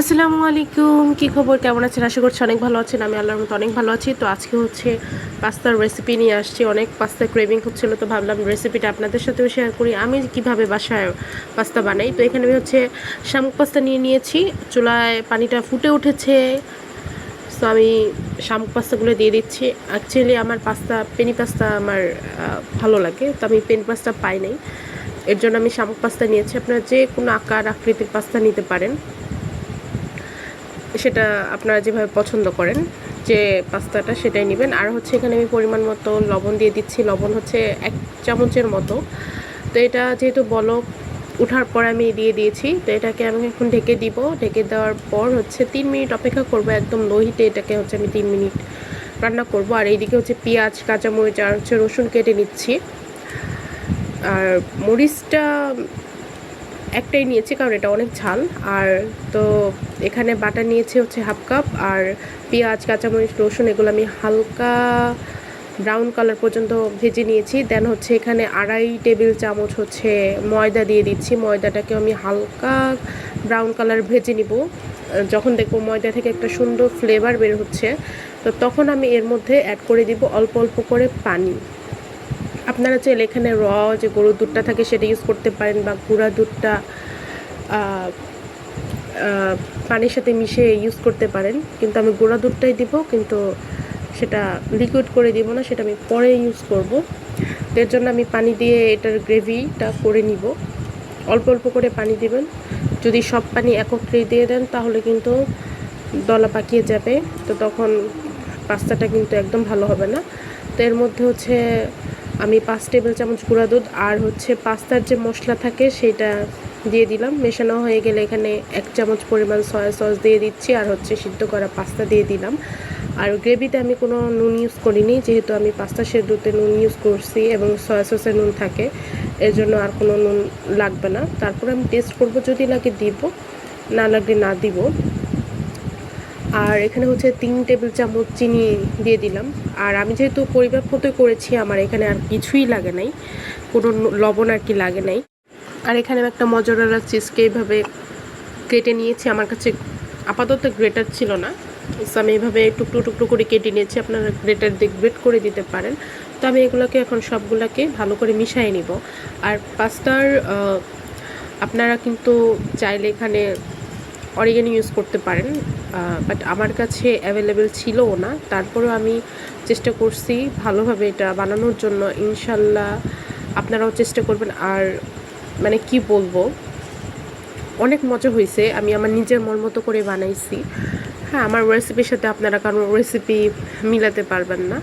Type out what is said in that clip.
আসসালামু আলাইকুম, কী খবর? কেমন আছেন? আশা করছি অনেক ভালো আছেন। আমি আল্লাহর মতো অনেক ভালো আছি। তো আজকে হচ্ছে পাস্তার রেসিপি নিয়ে আসছি। অনেক পাস্তা ক্রেভিং হচ্ছিল তো ভাবলাম রেসিপিটা আপনাদের সাথেও শেয়ার করি। আমি কীভাবে বাসায় পাস্তা বানাই? তো এখানে আমি হচ্ছে শামুক পাস্তা নিয়ে নিয়েছি। চুলায় পানিটা ফুটে উঠেছে। তো আমি শামুক পাস্তাগুলো দিয়ে দিচ্ছি। অ্যাকচুয়ালি আমার পাস্তা পেনি পাস্তা আমার ভালো লাগে। তো আমি পেনি পাস্তা পাই নাই। এর জন্য আমি শামুক পাস্তা নিয়েছি। আপনারা যে কোনো আকার আকৃতির পাস্তা নিতে পারেন। সেটা আপনারা যেভাবে পছন্দ করেন, যে পাস্তাটা সেটাই নেবেন। আর হচ্ছে এখানে আমি পরিমাণ মতো লবণ দিয়ে দিচ্ছি। লবণ হচ্ছে এক চামচের মতো। তো এটা যেহেতু বলক উঠার পর আমি দিয়ে দিয়েছি, তো এটাকে আমি এখন ঢেকে দিব। ঢেকে দেওয়ার পর হচ্ছে তিন মিনিট অপেক্ষা করব একদম লোহিতে। এটাকে হচ্ছে আমি তিন মিনিট রান্না করব। আর এইদিকে হচ্ছে পেঁয়াজ, কাঁচামরিচ, আর হচ্ছে রসুন কেটে নিচ্ছি। আর মরিচটা একটাই নিয়েছি কারণ এটা অনেক ঝাল। আর তো এখানে বাটা নিয়েছি হচ্ছে হাফ কাপ আর পেঁয়াজ, কাঁচামরিচ, রসুন এগুলো আমি হালকা ব্রাউন কালার পর্যন্ত ভেজে নিয়েছি। দেন হচ্ছে এখানে আড়াই টেবিল চামচ হচ্ছে ময়দা দিয়ে দিচ্ছি। ময়দাটাকে আমি হালকা ব্রাউন কালার ভেজে নিব। যখন দেখব ময়দা থেকে একটা সুন্দর ফ্লেভার বের হচ্ছে, তো তখন আমি এর মধ্যে অ্যাড করে দিব অল্প অল্প করে পানি। আপনারা চাইলে এখানে র যে গরুর দুধটা থাকে সেটা ইউজ করতে পারেন বা গুঁড়া দুধটা পানির সাথে মিশিয়ে ইউজ করতে পারেন। কিন্তু আমি গুঁড়া দুধটাই দিব, কিন্তু সেটা লিকুইড করে দিব না, সেটা আমি পরে ইউজ করব। এর জন্য আমি পানি দিয়ে এটার গ্রেভিটা করে নিব। অল্প অল্প করে পানি দিবেন। যদি সব পানি একত্রেই দিয়ে দেন, তাহলে কিন্তু দলা পাকিয়ে যাবে। তো তখন পাস্তাটা কিন্তু একদম ভালো হবে না। তো এর মধ্যে হচ্ছে আমি পাঁচ টেবিল চামচ গুঁড়া দুধ আর হচ্ছে পাস্তার যে মশলা থাকে সেটা দিয়ে দিলাম। মেশানো হয়ে গেলে এখানে এক চামচ পরিমাণ সয়া সস দিয়ে দিচ্ছি আর হচ্ছে সিদ্ধ করা পাস্তা দিয়ে দিলাম। আর গ্রেভিতে আমি কোনো নুন ইউজ করিনি, যেহেতু আমি পাস্তা সেদ্ধতে নুন ইউজ করছি এবং সয়া সসে নুন থাকে এর জন্য আর কোনো নুন লাগবে না। তারপর আমি টেস্ট করব যদি লাগে দিব, না লাগলে না দিব। আর এখানে হচ্ছে তিন টেবিল চামচ চিনি দিয়ে দিলাম। আর আমি যেহেতু পরিমাপ মতো করেছি, আমার এখানে আর কিছুই লাগে নাই। কোনো লবণ আর কি লাগে নাই। আর এখানে একটা মজরালা চিজকে এইভাবে কেটে নিয়েছি। আমার কাছে আপাতত গ্রেটার ছিল না। So, আমি এইভাবে টুকরো টুকরো করে কেটে নিয়েছি। আপনারা গ্রেটার দিয়ে গ্রেট করে দিতে পারেন। তো আমি এগুলোকে এখন সবগুলোকে ভালো করে মিশিয়ে নিব। আর পাস্তার আপনারা কিন্তু চাইলে এখানে অরিগানি ইউজ করতে পারেন। বাট আমার কাছে অ্যাভেলেবেল ছিল না। তারপরেও আমি চেষ্টা করছি ভালোভাবে এটা বানানোর জন্য। ইনশাল্লাহ আপনারাও চেষ্টা করবেন। আর মানে কি বলব, অনেক মজা হয়েছে। আমি আমার নিজের মন মতো করে বানাইছি। হ্যাঁ আমার রেসিপির সাথে আপনারা কারণ রেসিপি মিলাতে পারবেন না।